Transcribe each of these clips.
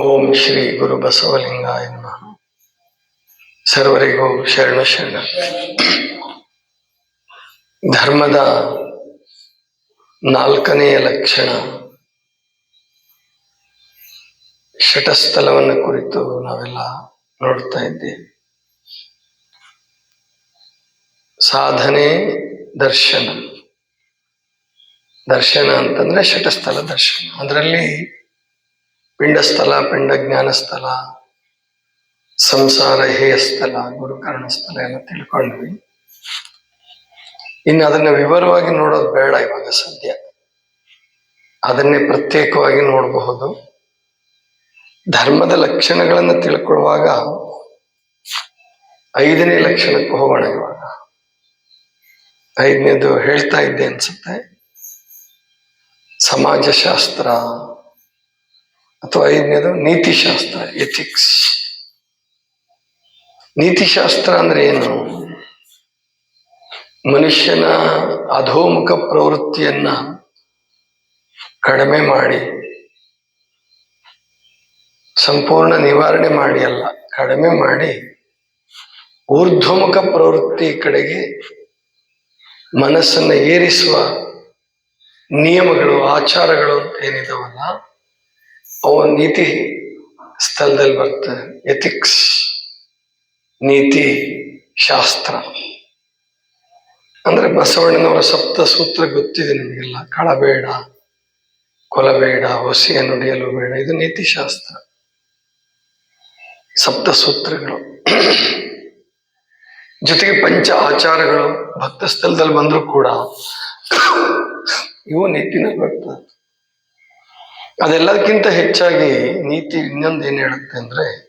ಓಂ ಶ್ರೀ ಗುರು ಬಸವಲಿಂಗ ನಮಃ. ಸರ್ವರಿಗೂ ಶರಣ ಶರಣ. ಧರ್ಮದ ನಾಲ್ಕನೆಯ ಲಕ್ಷಣ ಶಟಸ್ಥಲವನ್ನು ಕುರಿತು ನಾವೆಲ್ಲ ನೋಡ್ತಾ ಇದ್ದೇವೆ ಸಾಧನೆ, ದರ್ಶನ. ದರ್ಶನ ಅಂತಂದ್ರೆ ಶಟಸ್ಥಲ ದರ್ಶನ. ಅದರಲ್ಲಿ ಪಿಂಡಸ್ಥಲ ಪಿಂಡ ಜ್ಞಾನ ಸ್ಥಳ ಸಂಸಾರ ಹೇಯ ಸ್ಥಳ ಗುರುಕರಣ ಸ್ಥಳ ಎಲ್ಲ ತಿಳ್ಕೊಂಡ್ವಿ. ಇನ್ನು ಅದನ್ನ ವಿವರವಾಗಿ ನೋಡೋದು ಬೇಡ ಇವಾಗ ಸದ್ಯ. ಅದನ್ನೇ ಪ್ರತ್ಯೇಕವಾಗಿ ನೋಡಬಹುದು. ಧರ್ಮದ ಲಕ್ಷಣಗಳನ್ನು ತಿಳ್ಕೊಳ್ಳುವಾಗ ಐದನೇ ಲಕ್ಷಣಕ್ಕೆ ಹೋಗೋಣ ಇವಾಗ. ಐದನೇದು ಹೇಳ್ತಾ ಇದ್ದೆ ಅನ್ಸುತ್ತೆ. ಸಮಾಜಶಾಸ್ತ್ರ ಅಥವಾ ಐದನೇದು ನೀತಿಶಾಸ್ತ್ರ ಎಥಿಕ್ಸ್ ನೀತಿಶಾಸ್ತ್ರ ಅಂದ್ರೆ ಏನು? ಮನುಷ್ಯನ ಅಧೋಮುಖ ಪ್ರವೃತ್ತಿಯನ್ನ ಕಡಿಮೆ ಮಾಡಿ, ಸಂಪೂರ್ಣ ನಿವಾರಣೆ ಮಾಡಿ ಅಲ್ಲ, ಕಡಿಮೆ ಮಾಡಿ ಊರ್ಧ್ವಮುಖ ಪ್ರವೃತ್ತಿ ಕಡೆಗೆ ಮನಸ್ಸನ್ನು ಏರಿಸುವ ನಿಯಮಗಳು, ಆಚಾರಗಳು ಅಂತ ಏನಿದಾವಲ್ಲ ಅವು ನೀತಿ ಸ್ಥಳದಲ್ಲಿ ಬರ್ತದೆ. ಎಥಿಕ್ಸ್ ನೀತಿ, ಶಾಸ್ತ್ರ. ಅಂದ್ರೆ ಬಸವಣ್ಣನವರ ಸಪ್ತ ಸೂತ್ರ ಗೊತ್ತಿದೆ ನಿಮಗೆಲ್ಲ. ಕಳಬೇಡ, ಕೊಲಬೇಡ ಹೊಸಿಯನ್ನು ನುಡಿಯಲು ಬೇಡ. ಇದು ನೀತಿಶಾಸ್ತ್ರ ಸಪ್ತ ಸೂತ್ರಗಳು ಜೊತೆಗೆ ಪಂಚ ಆಚಾರಗಳು ಭಕ್ತ ಸ್ಥಳದಲ್ಲಿ ಬಂದರೂ ಕೂಡ ಇವು ನೀತಿನಲ್ಲಿ ಬರ್ತದೆ. ಅದೆಲ್ಲದಕ್ಕಿಂತ ಹೆಚ್ಚಾಗಿ ನೀತಿ ಇನ್ನೊಂದು ಏನ್ ಹೇಳುತ್ತೆ ಅಂದ್ರೆ,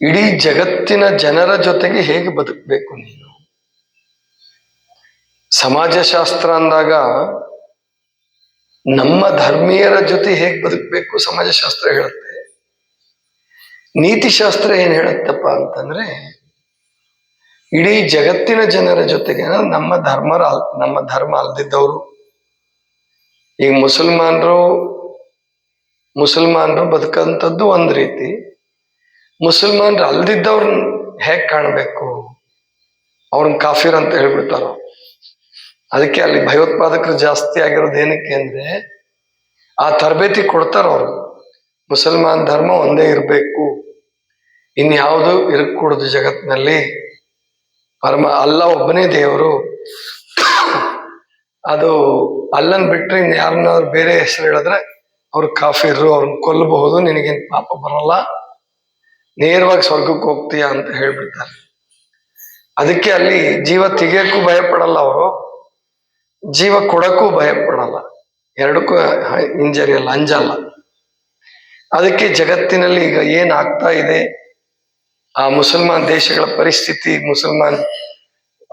ಇಡೀ ಜಗತ್ತಿನ ಜನರ ಜೊತೆಗೆ ಹೇಗೆ ಬದುಕಬೇಕು ನೀನು? ಸಮಾಜಶಾಸ್ತ್ರ ಅಂದಾಗ ನಮ್ಮ ಧರ್ಮೀಯರ ಜೊತೆ ಹೇಗೆ ಬದುಕಬೇಕು ಸಮಾಜಶಾಸ್ತ್ರ ಹೇಳುತ್ತೆ? ನೀತಿಶಾಸ್ತ್ರ ಏನ್ ಹೇಳುತ್ತಪ್ಪ ಅಂತಂದ್ರೆ, ಇಡೀ ಜಗತ್ತಿನ ಜನರ ಜೊತೆಗೆ, ನಮ್ಮ ಧರ್ಮರ ನಮ್ಮ ಧರ್ಮ ಅಲ್ದಿದ್ದವರು ಈಗ ಮುಸಲ್ಮಾನರು ಮುಸಲ್ಮಾನರು ಬದುಕಂಥದ್ದು ಒಂದು ರೀತಿ. ಮುಸಲ್ಮಾನರು ಅಲ್ದಿದ್ದವ್ರನ್ನ ಹೇಗೆ ಕಾಣಬೇಕು? ಅವ್ರನ್ನ ಕಾಫಿರ್ ಅಂತ ಹೇಳ್ಬಿಡ್ತಾರ? ಅದಕ್ಕೆ ಅಲ್ಲಿ ಭಯೋತ್ಪಾದಕರು ಜಾಸ್ತಿ ಆಗಿರೋದು ಏನಕ್ಕೆ ಅಂದ್ರೆ, ಆ ತರಬೇತಿ ಕೊಡ್ತಾರ ಅವರು. ಮುಸಲ್ಮಾನ್ ಧರ್ಮ ಒಂದೇ ಇರಬೇಕು. ಇನ್ಯಾವುದು ಇರಕೂಡದು ಜಗತ್ತಿನಲ್ಲಿ ಪರಮ, ಅಲ್ಲ ಒಬ್ಬನೇ ದೇವರು. ಅದು ಅಲ್ಲನ್ ಬಿಟ್ರೆ ಇನ್ ಯಾರನ್ನಾದ್ರು ಬೇರೆ ಹೆಸರು ಹೇಳಿದ್ರೆ ಅವ್ರು ಕಾಫಿರು ಅವ್ರನ್ನ ಕೊಲ್ಲಬಹುದು ನಿನಗೇನ್ ಪಾಪ ಬರಲ್ಲ. ನೇರವಾಗಿ ಸ್ವರ್ಗಕ್ಕೆ ಹೋಗ್ತೀಯಾ ಅಂತ ಹೇಳ್ಬಿಡ್ತಾರೆ. ಅದಕ್ಕೆ ಅಲ್ಲಿ ಜೀವ ತೆಗಿಯಕ್ಕೂ ಭಯ ಪಡಲ್ಲ ಅವರು. ಜೀವ ಕೊಡಕ್ಕೂ ಭಯ ಪಡಲ್ಲ ಎರಡಕ್ಕೂ ಹಿಂಜರಿಯಲ್ಲ ಅಂಜಲ್ಲ. ಅದಕ್ಕೆ ಜಗತ್ತಿನಲ್ಲಿ ಈಗ ಏನಾಗ್ತಾ ಇದೆ? ಆ ಮುಸಲ್ಮಾನ್ ದೇಶಗಳ ಪರಿಸ್ಥಿತಿ, ಮುಸಲ್ಮಾನ್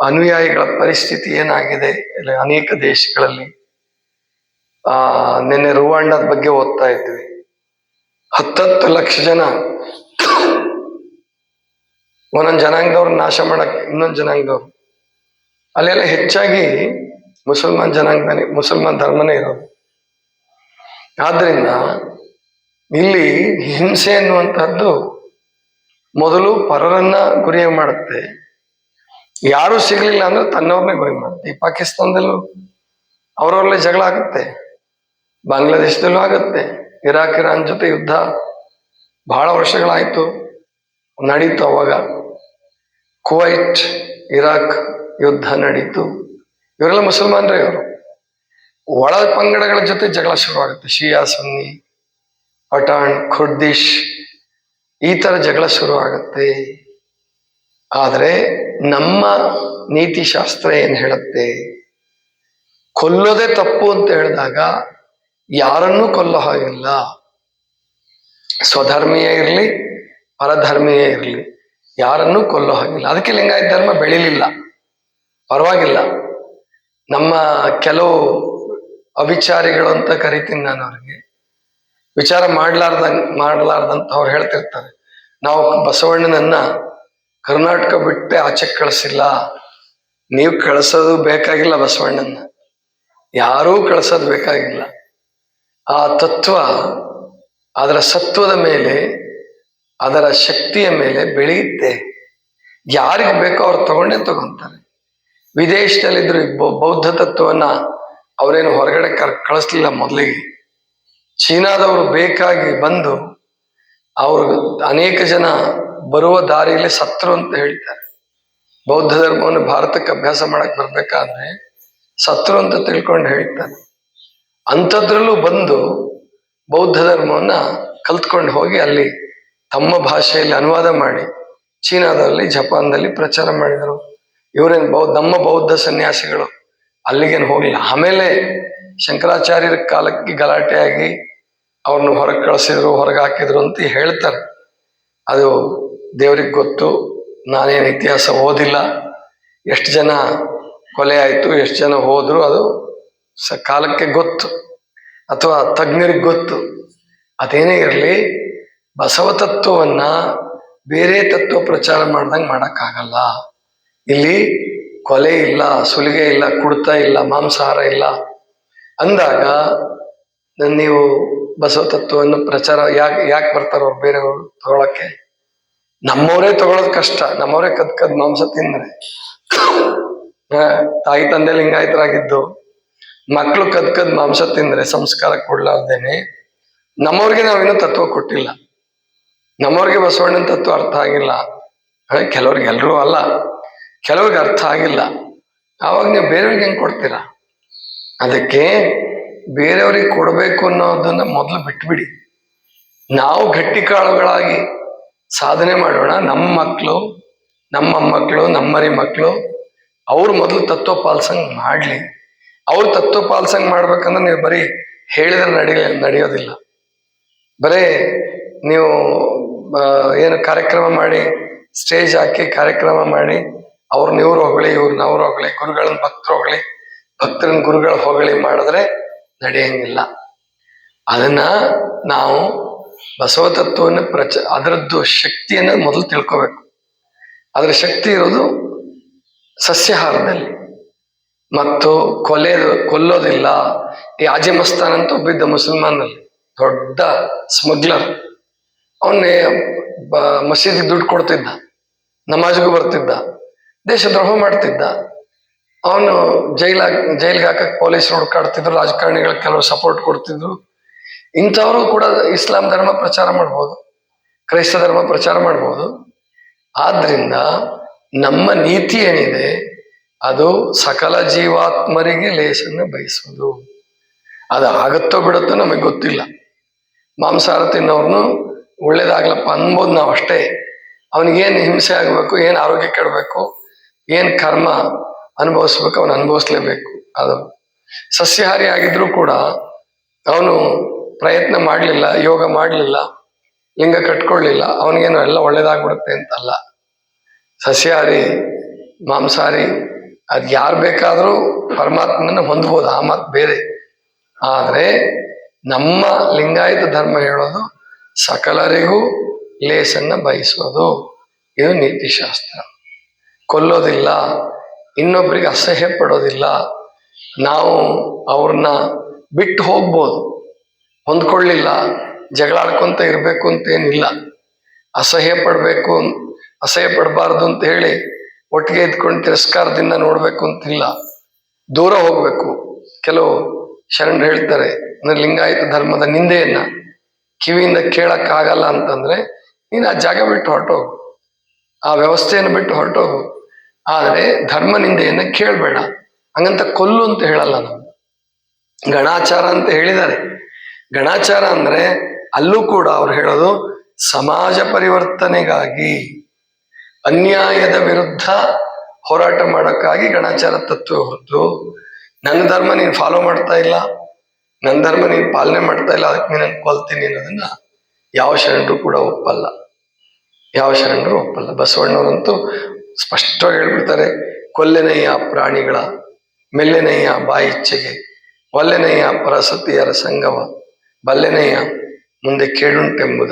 ಅನುಯಾಯಿಗಳ ಪರಿಸ್ಥಿತಿ ಏನಾಗಿದೆ? ಅನೇಕ ದೇಶಗಳಲ್ಲಿ, ಆ, ನಿನ್ನೆ ರುವಾಂಡದ ಬಗ್ಗೆ ಓದ್ತಾ ಇದ್ವಿ. ಹತ್ತತ್ತು ಲಕ್ಷ ಜನ ಒಂದೊಂದು ಜನಾಂಗದವ್ರು ನಾಶ ಮಾಡಕ್ ಇನ್ನೊಂದು ಜನಾಂಗದವ್ರು. ಅಲ್ಲೆಲ್ಲ ಹೆಚ್ಚಾಗಿ ಮುಸಲ್ಮಾನ್ ಜನಾಂಗನೇ ಮುಸಲ್ಮಾನ್ ಧರ್ಮನೇ ಇರೋದು. ಆದ್ರಿಂದ ಇಲ್ಲಿ ಹಿಂಸೆ ಅನ್ನುವಂಥದ್ದು ಮೊದಲು ಪರರನ್ನ ಗುರಿ ಮಾಡುತ್ತೆ. ಯಾರು ಸಿಗ್ಲಿಲ್ಲ ಅಂದ್ರೆ ತನ್ನವ್ರನ್ನೇ ಗುರಿ ಮಾಡುತ್ತೆ ಈ ಪಾಕಿಸ್ತಾನದಲ್ಲೂ ಅವರವರಲ್ಲೇ ಜಗಳ ಆಗುತ್ತೆ. ಬಾಂಗ್ಲಾದೇಶದಲ್ಲೂ ಆಗುತ್ತೆ. ಇರಾಕ್, ಇರಾನ್ ಜೊತೆ ಯುದ್ಧ ಬಹಳ ವರ್ಷಗಳಾಯ್ತು. ನಡೀತು ಅವಾಗ. ಕುವೈಟ್, ಇರಾಕ್ ಯುದ್ಧ ನಡೀತು. ಇವರೆಲ್ಲ ಮುಸಲ್ಮಾನರೇ ಇವರು. ಒಳ ಪಂಗಡಗಳ ಜೊತೆ ಜಗಳ ಶುರುವಾಗುತ್ತೆ. ಶಿಯಾ, ಸುನ್ನಿ, ಪಠಾಣ್, ಖುರ್ದಿಶ್ ಈ ತರ ಜಗಳ ಶುರು ಆಗುತ್ತೆ ಆದರೆ ನಮ್ಮ ನೀತಿ ಶಾಸ್ತ್ರ ಏನು ಹೇಳುತ್ತೆ? ಕೊಲ್ಲೋದೇ ತಪ್ಪು ಅಂತ ಹೇಳಿದಾಗ ಯಾರನ್ನೂ ಕೊಲ್ಲೋ ಹಾಗಿಲ್ಲ ಸ್ವಧರ್ಮೀಯ ಇರಲಿ, ಪರಧರ್ಮೀಯ ಇರಲಿ, ಯಾರನ್ನೂ ಕೊಲ್ಲೋ ಹಾಗಿಲ್ಲ ಅದಕ್ಕೆ ಲಿಂಗಾಯತ ಧರ್ಮ ಬೆಳಿಲಿಲ್ಲ. ಪರವಾಗಿಲ್ಲ. ನಮ್ಮ ಕೆಲವು ಅವಿಚಾರಿಗಳು ಅಂತ ಕರಿತೀನಿ ನಾನು ಅವ್ರಿಗೆ. ವಿಚಾರ ಮಾಡ್ಲಾರ್ದಂಗ್, ಮಾಡ್ಲಾರ್ದಂತ ಅವ್ರು ಹೇಳ್ತಿರ್ತಾರೆ. ನಾವು ಬಸವಣ್ಣನನ್ನ ಕರ್ನಾಟಕ ಬಿಟ್ಟೆ ಆಚೆ ಕಳಿಸಿಲ್ಲ. ನೀವು ಕಳಿಸೋದು ಬೇಕಾಗಿಲ್ಲ ಬಸವಣ್ಣನ. ಯಾರೂ ಕಳಿಸೋದು ಬೇಕಾಗಿಲ್ಲ. ಆ ತತ್ವ ಅದರ ಸತ್ವದ ಮೇಲೆ, ಅದರ ಶಕ್ತಿಯ ಮೇಲೆ ಬೆಳೆಯುತ್ತೆ. ಯಾರಿಗೆ ಬೇಕೋ ಅವ್ರು ತಗೊಂಡೇ ತಗೊಂತಾರೆ. ವಿದೇಶದಲ್ಲಿದ್ರು ಬೌದ್ಧ ತತ್ವವನ್ನ ಅವರೇನು ಹೊರಗಡೆ ಕರ್, ಕಳಿಸ್ಲಿಲ್ಲ ಮೊದಲಿಗೆ. ಚೀನಾದವರು ಬೇಕಾಗಿ ಬಂದು ಅವರು ಅನೇಕ ಜನ ಬರುವ ದಾರಿಯಲ್ಲಿ ಸತ್ರು ಅಂತ ಹೇಳ್ತಾರೆ. ಬೌದ್ಧ ಧರ್ಮವನ್ನು ಭಾರತಕ್ಕೆ ಅಭ್ಯಾಸ ಮಾಡಕ್ ಬರ್ಬೇಕಾದ್ರೆ ಸತ್ರು ಅಂತ ತಿಳ್ಕೊಂಡು ಹೇಳ್ತಾರೆ. ಅಂಥದ್ರಲ್ಲೂ ಬಂದು ಬೌದ್ಧ ಧರ್ಮವನ್ನ ಕಲ್ತ್ಕೊಂಡು ಹೋಗಿ ಅಲ್ಲಿ ತಮ್ಮ ಭಾಷೆಯಲ್ಲಿ ಅನುವಾದ ಮಾಡಿ ಚೀನಾದಲ್ಲಿ, ಜಪಾನ್ದಲ್ಲಿ ಪ್ರಚಾರ ಮಾಡಿದರು. ಇವರೇನು ಬೌದ್ಧ ನಮ್ಮ ಬೌದ್ಧ ಸನ್ಯಾಸಿಗಳು ಅಲ್ಲಿಗೇನು ಹೋಗಿಲ್ಲ ಆಮೇಲೆ ಶಂಕರಾಚಾರ್ಯರ ಕಾಲಕ್ಕೆ ಗಲಾಟೆಯಾಗಿ ಅವ್ರನ್ನ ಹೊರಗೆ ಕಳಿಸಿದ್ರು, ಹೊರಗೆ ಹಾಕಿದ್ರು ಅಂತ ಹೇಳ್ತಾರೆ. ಅದು ದೇವ್ರಿಗೆ ಗೊತ್ತು. ನಾನೇನು ಇತಿಹಾಸ ಓದಿಲ್ಲ. ಎಷ್ಟು ಜನ ಕೊಲೆ ಆಯಿತು, ಎಷ್ಟು ಜನ ಹೋದ್ರು ಅದು ಸ ಕಾಲಕ್ಕೆ ಗೊತ್ತು ಅಥವಾ ತಜ್ಞರಿಗೆ ಗೊತ್ತು. ಅದೇನೇ ಇರಲಿ, ಬಸವ ತತ್ವವನ್ನು ಬೇರೆ ತತ್ವ ಪ್ರಚಾರ ಮಾಡ್ದಂಗೆ ಮಾಡೋಕ್ಕಾಗಲ್ಲ. ಇಲ್ಲಿ ಕೊಲೆ ಇಲ್ಲ, ಸುಲಿಗೆ ಇಲ್ಲ, ಕುಡ್ತ ಇಲ್ಲ, ಮಾಂಸಾಹಾರ ಇಲ್ಲ. ಅಂದಾಗ ನೀವು ಬಸವ ತತ್ವವನ್ನು ಪ್ರಚಾರ ಯಾಕೆ ಯಾಕೆ ಬರ್ತಾರೋ ಬೇರೆಯವರು ತಗೊಳಕ್ಕೆ? ನಮ್ಮವರೇ ತಗೊಳ್ಳೋದು ಕಷ್ಟ, ನಮ್ಮವರೇ ಕದ್ ಕದ್ ಮಾಂಸ ತಿಂದ್ರೆ. ತಾಯಿ ತಂದೆ ಲಿಂಗಾಯತರಾಗಿದ್ದು ಮಕ್ಕಳು ಕದ್ ಕದ್ ಮಾಂಸ ತಿಂದ್ರೆ ಸಂಸ್ಕಾರ ಕೊಡ್ಲಾರ್ದೇನೆ, ನಮ್ಮವ್ರಿಗೆ ನಾವೇನು ತತ್ವ ಕೊಟ್ಟಿಲ್ಲ. ನಮ್ಮವ್ರಿಗೆ ಬಸವಣ್ಣನ ತತ್ವ ಅರ್ಥ ಆಗಿಲ್ಲ. ಕೆಲವ್ರಿಗೆ ಎಲ್ರೂ ಅಲ್ಲ. ಕೆಲವ್ರಿಗೆ ಅರ್ಥ ಆಗಿಲ್ಲ. ಆವಾಗ ನೀವು ಬೇರೆಯವ್ರಿಗೆ ಹೆಂಗ್ ಕೊಡ್ತೀರಾ? ಅದಕ್ಕೆ ಬೇರೆಯವ್ರಿಗೆ ಕೊಡಬೇಕು ಅನ್ನೋದನ್ನ ಮೊದಲು ಬಿಟ್ಬಿಡಿ. ನಾವು ಗಟ್ಟಿ ಕಾಳುಗಳಾಗಿ ಸಾಧನೆ ಮಾಡೋಣ. ನಮ್ಮ ಮಕ್ಕಳು ನಮ್ಮ ಮಕ್ಕಳು ನಮ್ಮರಿ ಮಕ್ಕಳು ಅವ್ರು ಮೊದಲು ತತ್ವ ಪಾಲ್ಸಂಗ್ ಮಾಡಲಿ. ಅವ್ರು ತತ್ವ ಪಾಲ್ಸಂಗ್ ಮಾಡ್ಬೇಕಂದ್ರೆ ನೀವು ಬರೀ ಹೇಳಿದ್ರೆ ನಡಿ ನಡೆಯೋದಿಲ್ಲ. ಬರೀ ನೀವು ಏನು ಕಾರ್ಯಕ್ರಮ ಮಾಡಿ, ಸ್ಟೇಜ್ ಹಾಕಿ ಕಾರ್ಯಕ್ರಮ ಮಾಡಿ ಅವ್ರನ್ನ ಇವ್ರು ಹೊಗಳಿ ಇವ್ರನ್ನ ಅವ್ರು ಹೊಗಳಿ ಗುರುಗಳನ್ನ ಭಕ್ತರು ಹೊಗಳಿ ಭಕ್ತರನ್ನ ಗುರುಗಳ ಹೊಗಳಿ ಮಾಡಿದ್ರೆ ನಡೆಯಂಗಿಲ್ಲ. ಅದನ್ನ ನಾವು ಬಸವ ತತ್ವವನ್ನು ಪ್ರಚ, ಅದರದ್ದು ಶಕ್ತಿಯನ್ನು ಮೊದಲು ತಿಳ್ಕೋಬೇಕು. ಅದರ ಶಕ್ತಿ ಇರೋದು ಸಸ್ಯಾಹಾರದಲ್ಲಿ. ಮತ್ತು ಕೊಲೆ ಕೊಲ್ಲೋದಿಲ್ಲ. ಈ ಆಜಿಮಸ್ತಾನ್ ಅಂತ ಒಬ್ಬಿದ್ದ ಮುಸಲ್ಮಾನಲ್ಲಿ, ದೊಡ್ಡ ಸ್ಮಗ್ಲರ್. ಅವನ್ನೇ ಮಸೀದಿಗೆ ದುಡ್ಡು ಕೊಡ್ತಿದ್ದ, ನಮಾಜ್ಗೂ ಬರ್ತಿದ್ದ ದೇಶದ್ರೋಹ ಮಾಡ್ತಿದ್ದ. ಅವನು ಜೈಲಾಗ, ಜೈಲ್ಗೆ ಹಾಕಕ್ ಪೊಲೀಸರು ಹುಡುಕಾಡ್ತಿದ್ರು ರಾಜಕಾರಣಿಗಳು ಕೆಲವರು ಸಪೋರ್ಟ್ ಕೊಡ್ತಿದ್ರು. ಇಂಥವರು ಕೂಡ ಇಸ್ಲಾಂ ಧರ್ಮ ಪ್ರಚಾರ ಮಾಡ್ಬೋದು, ಕ್ರೈಸ್ತ ಧರ್ಮ ಪ್ರಚಾರ ಮಾಡ್ಬೋದು. ಆದ್ರಿಂದ ನಮ್ಮ ನೀತಿ ಏನಿದೆ, ಅದು ಸಕಲ ಜೀವಾತ್ಮರಿಗೆ ಲೇಸನ್ನು ಬಯಸುವುದು. ಅದು ಆಗುತ್ತೋ ಬಿಡುತ್ತೋ ನಮಗೆ ಗೊತ್ತಿಲ್ಲ. ಮಾಂಸಾಹಾರ ತಿನ್ನೋರ್ನು ಒಳ್ಳೇದಾಗ್ಲಪ್ಪ ಅನ್ಬೋದು ನಾವು ಅಷ್ಟೇ. ಅವನಿಗೇನು ಹಿಂಸೆ ಆಗಬೇಕು, ಏನು ಆರೋಗ್ಯ ಕೆಡಬೇಕು, ಏನು ಕರ್ಮ ಅನುಭವಿಸ್ಬೇಕು, ಅವನು ಅನುಭವಿಸ್ಲೇಬೇಕು. ಅದು ಸಸ್ಯಾಹಾರಿ ಆಗಿದ್ರೂ ಕೂಡ ಅವನು ಪ್ರಯತ್ನ ಮಾಡಲಿಲ್ಲ, ಯೋಗ ಮಾಡಲಿಲ್ಲ, ಲಿಂಗ ಕಟ್ಕೊಳ್ಳಿಲ್ಲ, ಅವನಿಗೇನು ಎಲ್ಲ ಒಳ್ಳೇದಾಗ್ಬಿಡುತ್ತೆ ಅಂತಲ್ಲ. ಸಸ್ಯಾಹಾರಿ, ಮಾಂಸಹಾರಿ, ಅದು ಯಾರು ಬೇಕಾದರೂ ಪರಮಾತ್ಮನ ಹೊಂದ್ಬೋದು, ಆ ಮಾತು ಬೇರೆ. ಆದರೆ ನಮ್ಮ ಲಿಂಗಾಯತ ಧರ್ಮ ಹೇಳೋದು ಸಕಲರಿಗೂ ಲೇಸನ್ನು ಬಯಸೋದು. ಇದು ನೀತಿಶಾಸ್ತ್ರ. ಕೊಲ್ಲೋದಿಲ್ಲ ಇನ್ನೊಬ್ಬರಿಗೆ ಅಸಹ್ಯ ಪಡೋದಿಲ್ಲ ನಾವು ಅವ್ರನ್ನ ಬಿಟ್ಟು ಹೋಗ್ಬೋದು. ಹೊಂದ್ಕೊಳ್ಳಿಲ್ಲ. ಜಗಳಾಡ್ಕೊಂತ ಇರಬೇಕು ಅಂತೇನಿಲ್ಲ ಅಸಹ್ಯ ಪಡಬೇಕು ಅಸಹ್ಯ ಪಡಬಾರ್ದು ಅಂತ ಹೇಳಿ ಒಟ್ಟಿಗೆ ಇದ್ಕೊಂಡು ತಿರಸ್ಕಾರದಿಂದ ನೋಡಬೇಕು ಅಂತಿಲ್ಲ ದೂರ ಹೋಗಬೇಕು. ಕೆಲವು ಶರಣರು ಹೇಳ್ತಾರೆ ಅಂದ್ರೆ ಲಿಂಗಾಯತ ಧರ್ಮದ ನಿಂದೆಯನ್ನ ಕಿವಿಯಿಂದ ಕೇಳಕ್ ಆಗಲ್ಲ ಅಂತಂದ್ರೆ, ನೀನು ಆ ಜಾಗ ಬಿಟ್ಟು ಹೊರಟೋಗು. ಆ ವ್ಯವಸ್ಥೆಯನ್ನು ಬಿಟ್ಟು ಹೊರಟೋಗು. ಆದರೆ ಧರ್ಮ ನಿಂದೆಯನ್ನ ಕೇಳಬೇಡ. ಹಂಗಂತ ಕೊಲ್ಲು ಅಂತ ಹೇಳಲ್ಲ ನಾವು. ಗಣಾಚಾರ ಅಂತ ಹೇಳಿದ್ದಾರೆ. ಗಣಾಚಾರ ಅಂದ್ರೆ ಅಲ್ಲೂ ಕೂಡ ಅವ್ರು ಹೇಳೋದು ಸಮಾಜ ಪರಿವರ್ತನೆಗಾಗಿ, ಅನ್ಯಾಯದ ವಿರುದ್ಧ ಹೋರಾಟ ಮಾಡೋಕ್ಕಾಗಿ ಗಣಾಚಾರ ತತ್ವ ಹೊರತು ನನ್ನ ಧರ್ಮ ನೀನು ಫಾಲೋ ಮಾಡ್ತಾ ಇಲ್ಲ, ನನ್ನ ಧರ್ಮ ನೀನು ಪಾಲನೆ ಮಾಡ್ತಾ ಇಲ್ಲ, ಅದಕ್ಕೆ ನೀನು ಕೊಲ್ತೀನಿ ಅನ್ನೋದನ್ನ ಯಾವ ಶರಣರು ಕೂಡ ಒಪ್ಪಲ್ಲ. ಯಾವ ಶರಣರು ಒಪ್ಪಲ್ಲ. ಬಸವಣ್ಣವರಂತೂ ಸ್ಪಷ್ಟವಾಗಿ ಹೇಳ್ಬಿಡ್ತಾರೆ ಕೊಲ್ಲೆನೆಯ ಪ್ರಾಣಿಗಳ ಮೆಲ್ಲೆನೆಯ ಬಾಯಿಚ್ಚೆಗೆ ಒಲ್ಲೆನೆಯ ಪರಸತಿಯರ ಸಂಗಮ ಬಲ್ಲೆನೆಯ ಮುಂದೆ ಕೇಳುಂಟೆಂಬುದ.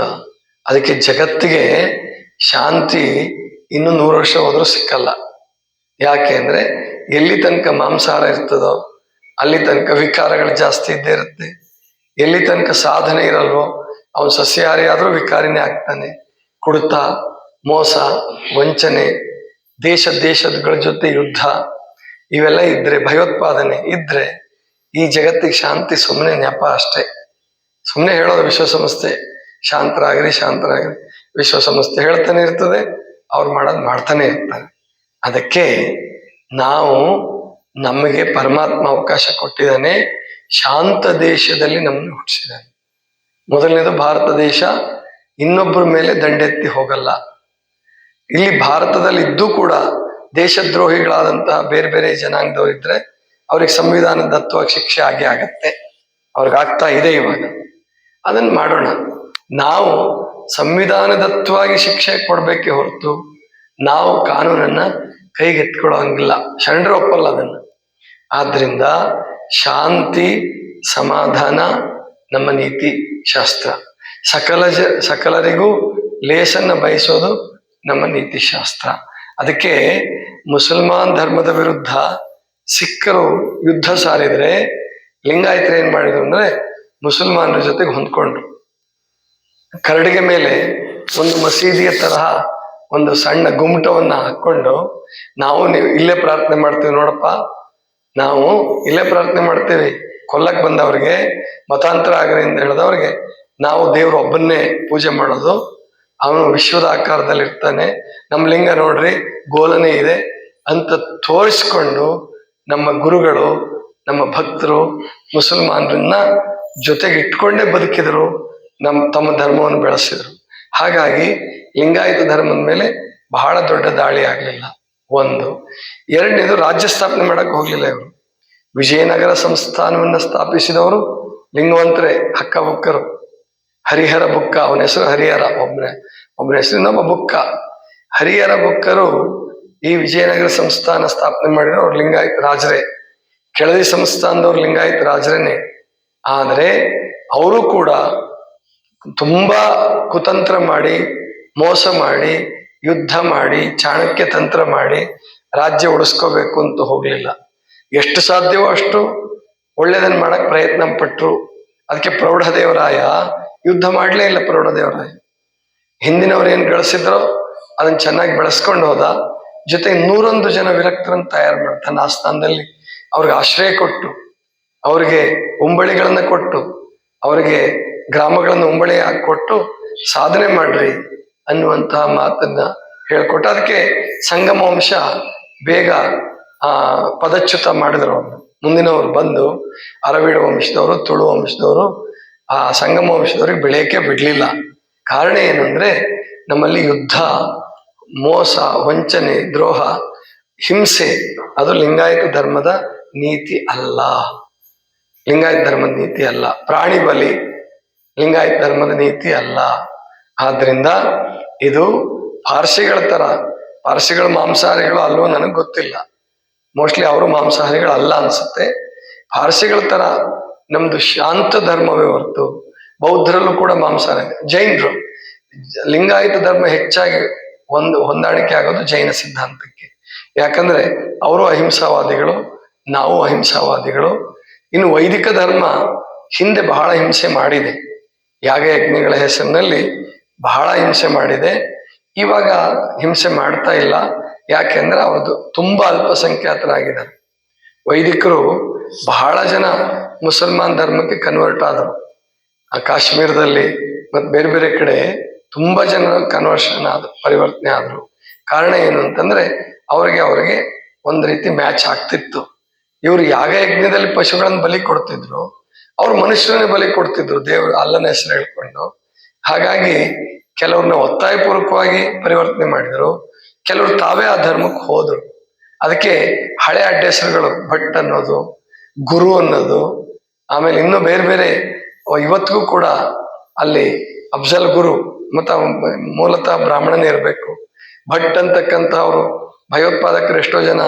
ಅದಕ್ಕೆ ಜಗತ್ತಿಗೆ ಶಾಂತಿ ಇನ್ನು ನೂರು ವರ್ಷ ಹೋದರೂ ಸಿಕ್ಕಲ್ಲ. ಯಾಕೆ ಅಂದರೆ ಎಲ್ಲಿ ತನಕ ಮಾಂಸಾಹಾರ ಇರ್ತದೋ, ಅಲ್ಲಿ ತನಕ ವಿಕಾರಗಳು ಜಾಸ್ತಿ ಇದ್ದೇ ಇರುತ್ತೆ. ಎಲ್ಲಿ ತನಕ ಸಾಧನೆ ಇರಲ್ವೋ, ಅವನು ಸಸ್ಯಾಹಾರಿ ಆದ್ರೂ ವಿಕಾರಿನೇ ಆಗ್ತಾನೆ. ಕುಡಿತ, ಮೋಸ, ವಂಚನೆ, ದೇಶ ದೇಶಗಳ ಜೊತೆ ಯುದ್ಧ, ಇವೆಲ್ಲ ಇದ್ರೆ ಭಯೋತ್ಪಾದನೆ ಇದ್ರೆ ಈ ಜಗತ್ತಿಗೆ ಶಾಂತಿ ಸುಮ್ಮನೆ ನೆಪ ಅಷ್ಟೇ. ಸುಮ್ಮನೆ ಹೇಳೋದು ವಿಶ್ವಸಂಸ್ಥೆ. ಶಾಂತರಾಗ್ರಿ ಶಾಂತರಾಗ್ರಿ. ವಿಶ್ವಸಂಸ್ಥೆ ಹೇಳ್ತಾನೆ ಇರ್ತದೆ, ಅವ್ರು ಮಾಡೋದು ಮಾಡ್ತಾನೆ ಇರ್ತಾರೆ. ಅದಕ್ಕೆ ನಾವು ನಮಗೆ ಪರಮಾತ್ಮ ಅವಕಾಶ ಕೊಟ್ಟಿದ್ದಾನೆ, ಶಾಂತ ದೇಶದಲ್ಲಿ ನಮ್ಮನ್ನು ಹುಟ್ಟಿಸಿದ್ದಾನೆ. ಮೊದಲನೇದು ಭಾರತ ದೇಶ ಇನ್ನೊಬ್ಬರ ಮೇಲೆ ದಂಡೆತ್ತಿ ಹೋಗಲ್ಲ. ಇಲ್ಲಿ ಭಾರತದಲ್ಲಿ ಇದ್ದು ಕೂಡ ದೇಶದ್ರೋಹಿಗಳಾದಂತಹ ಬೇರೆ ಬೇರೆ ಜನಾಂಗದವ್ರು ಇದ್ರೆ ಅವ್ರಿಗೆ ಸಂವಿಧಾನ ದತ್ತವಾಗಿ ಶಿಕ್ಷೆ ಆಗೇ ಆಗತ್ತೆ. ಅವ್ರಿಗಾಗ್ತಾ ಇದೆ ಇವಾಗ. ಅದನ್ನ ಮಾಡೋಣ. ನಾವು ಸಂವಿಧಾನದತ್ವವಾಗಿ ಶಿಕ್ಷೆ ಕೊಡಬೇಕೆ ಹೊರತು ನಾವು ಕಾನೂನನ್ನ ಕೈಗೆತ್ಕೊಳ್ಳೋಂಗಿಲ್ಲ ಶರಣರು ಒಪ್ಪಲ್ಲ ಅದನ್ನ. ಆದ್ರಿಂದ ಶಾಂತಿ, ಸಮಾಧಾನ ನಮ್ಮ ನೀತಿ ಶಾಸ್ತ್ರ. ಸಕಲ ಜ, ಸಕಲರಿಗೂ ಲೇಸನ್ನ ಬಯಸೋದು ನಮ್ಮ ನೀತಿ ಶಾಸ್ತ್ರ. ಅದಕ್ಕೆ ಮುಸಲ್ಮಾನ್ ಧರ್ಮದ ವಿರುದ್ಧ ಸಿಖ್ಖರು ಯುದ್ಧ ಸಾರಿದ್ರೆ ಲಿಂಗಾಯತರು ಏನ್ ಮಾಡಿದ್ರು ಅಂದ್ರೆ ಮುಸಲ್ಮಾನರ ಜೊತೆಗೆ ಹೊಂದ್ಕೊಂಡ್ರು. ಕರಡಿಗೆ ಮೇಲೆ ಒಂದು ಮಸೀದಿಯ ತರಹ ಒಂದು ಸಣ್ಣ ಗುಮ್ಮಟವನ್ನ ಹಾಕೊಂಡು ನಾವು ನೀವು ಇಲ್ಲೇ ಪ್ರಾರ್ಥನೆ ಮಾಡ್ತೀವಿ ನೋಡಪ್ಪ, ನಾವು ಇಲ್ಲೇ ಪ್ರಾರ್ಥನೆ ಮಾಡ್ತೀವಿ, ಕೊಲ್ಲಕ್ ಬಂದವ್ರಿಗೆ, ಮತಾಂತರ ಆಗ್ರಿ ಅಂತ ಹೇಳಿದವ್ರಿಗೆ, ನಾವು ದೇವ್ರು ಒಬ್ಬನ್ನೇ ಪೂಜೆ ಮಾಡೋದು. ಅವನು ವಿಶ್ವದ ಆಕಾರದಲ್ಲಿ ಇರ್ತಾನೆ. ನಮ್ಮ ಲಿಂಗ ನೋಡ್ರಿ, ಗೋಲನೆ ಇದೆ ಅಂತ ತೋರಿಸ್ಕೊಂಡು ನಮ್ಮ ಗುರುಗಳು, ನಮ್ಮ ಭಕ್ತರು, ಮುಸಲ್ಮಾನರನ್ನ ಜೊತೆಗೆ ಇಟ್ಕೊಂಡೇ ಬದುಕಿದ್ರು ನಮ್ಮ ತಮ್ಮ ಧರ್ಮವನ್ನು ಬೆಳೆಸಿದ್ರು. ಹಾಗಾಗಿ ಲಿಂಗಾಯತ ಧರ್ಮದ ಮೇಲೆ ಬಹಳ ದೊಡ್ಡ ದಾಳಿ ಆಗಲಿಲ್ಲ. ಒಂದು. ಎರಡನೇದು ರಾಜ್ಯ ಸ್ಥಾಪನೆ ಮಾಡಕ್ಕೆ ಹೋಗ್ಲಿಲ್ಲ ಇವರು. ವಿಜಯನಗರ ಸಂಸ್ಥಾನವನ್ನು ಸ್ಥಾಪಿಸಿದವರು ಲಿಂಗವಂತರೆ ಹಕ್ಕ ಬುಕ್ಕರು. ಹರಿಹರ ಬುಕ್ಕ, ಅವನ ಹೆಸರು ಹರಿಹರ ಒಬ್ಬನೇ ಒಬ್ಬನ ಹೆಸರು ನಮ್ಮ ಬುಕ್ಕ. ಹರಿಹರ ಬುಕ್ಕರು ಈ ವಿಜಯನಗರ ಸಂಸ್ಥಾನ ಸ್ಥಾಪನೆ ಮಾಡಿರೋ ಅವ್ರು ಲಿಂಗಾಯತ ರಾಜರೇ. ಕೆಳದಿ ಸಂಸ್ಥಾನದವ್ರು ಲಿಂಗಾಯತ ರಾಜರೇನೆ. ಆದರೆ ಅವರು ಕೂಡ ತುಂಬಾ ಕುತಂತ್ರ ಮಾಡಿ, ಮೋಸ ಮಾಡಿ, ಯುದ್ಧ ಮಾಡಿ, ಚಾಣಕ್ಯ ತಂತ್ರ ಮಾಡಿ ರಾಜ್ಯ ಉಳಿಸ್ಕೋಬೇಕು ಅಂತ ಹೋಗಲಿಲ್ಲ. ಎಷ್ಟು ಸಾಧ್ಯವೋ ಅಷ್ಟು ಒಳ್ಳೇದನ್ನ ಮಾಡಕ್ ಪ್ರಯತ್ನ ಪಟ್ಟರು ಅದಕ್ಕೆ ಪ್ರೌಢದೇವರಾಯ, ಯುದ್ಧ ಮಾಡಲೇ ಇಲ್ಲ ಪ್ರೌಢದೇವರಾಯ. ಹಿಂದಿನವ್ರು ಏನು ಗಳಿಸಿದ್ರೋ ಅದನ್ನ ಚೆನ್ನಾಗಿ ಬೆಳೆಸ್ಕೊಂಡು ಹೋದ. ಜೊತೆಗೆ ನೂರೊಂದು ಜನ ವಿರಕ್ತರನ್ನು ತಯಾರು ಮಾಡ್ತಾನೆ ಆ ಸ್ಥಾನದಲ್ಲಿ. ಅವ್ರಿಗೆ ಆಶ್ರಯ ಕೊಟ್ಟು ಅವ್ರಿಗೆ ಉಂಬಳಿಗಳನ್ನು ಕೊಟ್ಟು, ಅವರಿಗೆ ಗ್ರಾಮಗಳನ್ನು ಉಂಬಳಿ ಕೊಟ್ಟು ಸಾಧನೆ ಮಾಡ್ರಿ ಅನ್ನುವಂತಹ ಮಾತನ್ನ ಹೇಳ್ಕೊಟ್ಟು ಅದಕ್ಕೆ ಸಂಗಮ ವಂಶ ಬೇಗ, ಆ, ಪದಚ್ಯುತ ಮಾಡಿದ್ರು ಮುಂದಿನವರು ಬಂದು ಅರವೀಡ ವಂಶದವರು, ತುಳು ವಂಶದವರು, ಆ, ಸಂಗಮ ವಂಶದವ್ರಿಗೆ ಬೆಳೆಯಕ್ಕೆ ಬಿಡ್ಲಿಲ್ಲ. ಕಾರಣ ಏನು ಅಂದ್ರೆ ನಮ್ಮಲ್ಲಿ ಯುದ್ಧ, ಮೋಸ, ವಂಚನೆ, ದ್ರೋಹ, ಹಿಂಸೆ, ಅದು ಲಿಂಗಾಯತ ಧರ್ಮದ ನೀತಿ ಅಲ್ಲ. ಲಿಂಗಾಯತ ಧರ್ಮದ ನೀತಿ ಅಲ್ಲ. ಪ್ರಾಣಿ ಬಲಿ ಲಿಂಗಾಯತ ಧರ್ಮದ ನೀತಿ ಅಲ್ಲ. ಆದ್ರಿಂದ ಇದು ಪಾರ್ಸಿಗಳ ತರ. ಪಾರ್ಸಿಗಳ ಮಾಂಸಾಹಾರಿಗಳು ಅಲ್ವೋ ನನಗೆ ಗೊತ್ತಿಲ್ಲ. ಮೋಸ್ಟ್ಲಿ ಅವರು ಮಾಂಸಾಹಾರಿಗಳು ಅಲ್ಲ ಅನ್ಸುತ್ತೆ. ಪಾರ್ಸಿಗಳ ತರ ನಮ್ದು ಶಾಂತ ಧರ್ಮವೇ ಹೊರತು ಬೌದ್ಧರಲ್ಲೂ ಕೂಡ ಮಾಂಸಾಹಾರ ಜೈನರು. ಲಿಂಗಾಯತ ಧರ್ಮ ಹೆಚ್ಚಾಗಿ ಒಂದು ಹೊಂದಾಣಿಕೆ ಆಗೋದು ಜೈನ ಸಿದ್ಧಾಂತಕ್ಕೆ. ಯಾಕಂದ್ರೆ ಅವರು ಅಹಿಂಸಾವಾದಿಗಳು, ನಾವು ಅಹಿಂಸಾವಾದಿಗಳು ಇನ್ನು ವೈದಿಕ ಧರ್ಮ ಹಿಂದೆ ಬಹಳ ಹಿಂಸೆ ಮಾಡಿದೆ. ಯಾಗ ಯಜ್ಞಗಳ ಹೆಸರಿನಲ್ಲಿ ಬಹಳ ಹಿಂಸೆ ಮಾಡಿದೆ. ಇವಾಗ ಹಿಂಸೆ ಮಾಡ್ತಾ ಇಲ್ಲ. ಯಾಕೆಂದ್ರೆ ಅವ್ರದ್ದು ತುಂಬಾ ಅಲ್ಪಸಂಖ್ಯಾತರಾಗಿದ್ದಾರೆ. ವೈದಿಕರು ಬಹಳ ಜನ ಮುಸಲ್ಮಾನ್ ಧರ್ಮಕ್ಕೆ ಕನ್ವರ್ಟ್ ಆದರು. ಆ ಕಾಶ್ಮೀರದಲ್ಲಿ ಮತ್ತು ಬೇರೆ ಬೇರೆ ಕಡೆ ತುಂಬಾ ಜನ ಕನ್ವರ್ಷನ್ ಆದ, ಪರಿವರ್ತನೆ ಆದರು. ಕಾರಣ ಏನು ಅಂತಂದ್ರೆ ಅವ್ರಿಗೆ ಅವ್ರಿಗೆ ಒಂದ್ ರೀತಿ ಮ್ಯಾಚ್ ಆಗ್ತಿತ್ತು. ಇವ್ರು ಯಾಗ ಯಜ್ಞದಲ್ಲಿ ಪಶುಗಳನ್ನ ಬಲಿ ಕೊಡ್ತಿದ್ರು, ಅವ್ರು ಮನುಷ್ಯರನ್ನೇ ಬಲಿ ಕೊಡ್ತಿದ್ರು, ದೇವರು ಅಲ್ಲನ ಹೆಸರು ಹೇಳ್ಕೊಂಡು. ಹಾಗಾಗಿ ಕೆಲವ್ರನ್ನ ಒತ್ತಾಯಪೂರ್ವಕವಾಗಿ ಪರಿವರ್ತನೆ ಮಾಡಿದ್ರು. ಕೆಲವರು ತಾವೇ ಆ ಧರ್ಮಕ್ಕೆ ಹೋದ್ರು. ಅದಕ್ಕೆ ಹಳೆ ಅಡ್ಡ ಹೆಸರುಗಳು ಭಟ್ ಅನ್ನೋದು, ಗುರು ಅನ್ನೋದು, ಆಮೇಲೆ ಇನ್ನೂ ಬೇರೆ ಬೇರೆ ಇವತ್ತಿಗೂ ಕೂಡ ಅಲ್ಲಿ ಅಫ್ಜಲ್ ಗುರು ಮತ್ತ ಮೂಲತಃ ಬ್ರಾಹ್ಮಣನೇ ಇರಬೇಕು. ಭಟ್ ಅಂತಕ್ಕಂಥ ಅವರು ಭಯೋತ್ಪಾದಕರು ಎಷ್ಟೋ ಜನ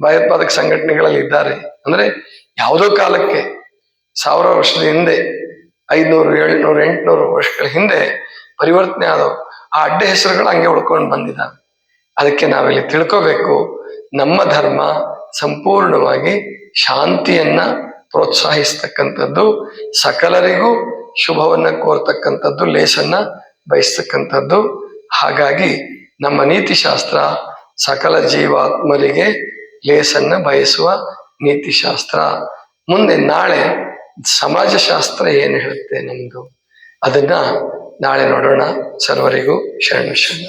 ಭಯೋತ್ಪಾದಕ ಸಂಘಟನೆಗಳಲ್ಲಿ ಇದ್ದಾರೆ. ಅಂದ್ರೆ ಯಾವುದೋ ಕಾಲಕ್ಕೆ ಸಾವಿರ ವರ್ಷದ ಹಿಂದೆ, ಐದ್ನೂರು, ಏಳ್ನೂರು, ಎಂಟ್ನೂರು ವರ್ಷಗಳ ಹಿಂದೆ ಪರಿವರ್ತನೆ ಆದವು. ಆ ಅಡ್ಡ ಹೆಸರುಗಳು ಹಂಗೆ ಉಳ್ಕೊಂಡು ಬಂದಿದ್ದಾವೆ. ಅದಕ್ಕೆ ನಾವಿಲ್ಲಿ ತಿಳ್ಕೋಬೇಕು, ನಮ್ಮ ಧರ್ಮ ಸಂಪೂರ್ಣವಾಗಿ ಶಾಂತಿಯನ್ನ ಪ್ರೋತ್ಸಾಹಿಸ್ತಕ್ಕಂಥದ್ದು, ಸಕಲರಿಗೂ ಶುಭವನ್ನ ಕೋರ್ತಕ್ಕಂಥದ್ದು, ಲೇಸನ್ನ ಬಯಸ್ತಕ್ಕಂಥದ್ದು. ಹಾಗಾಗಿ ನಮ್ಮ ನೀತಿಶಾಸ್ತ್ರ ಸಕಲ ಜೀವಾತ್ಮರಿಗೆ ಲೇಸನ್ನ ಬಯಸುವ ನೀತಿಶಾಸ್ತ್ರ. ಮುಂದೆ ನಾಳೆ ಸಮಾಜಶಾಸ್ತ್ರ ಏನು ಹೇಳುತ್ತೆ ನಮ್ದು? ಅದನ್ನ ನಾಳೆ ನೋಡೋಣ. ಸರ್ವರಿಗೂ ಶರಣ ಶರಣ.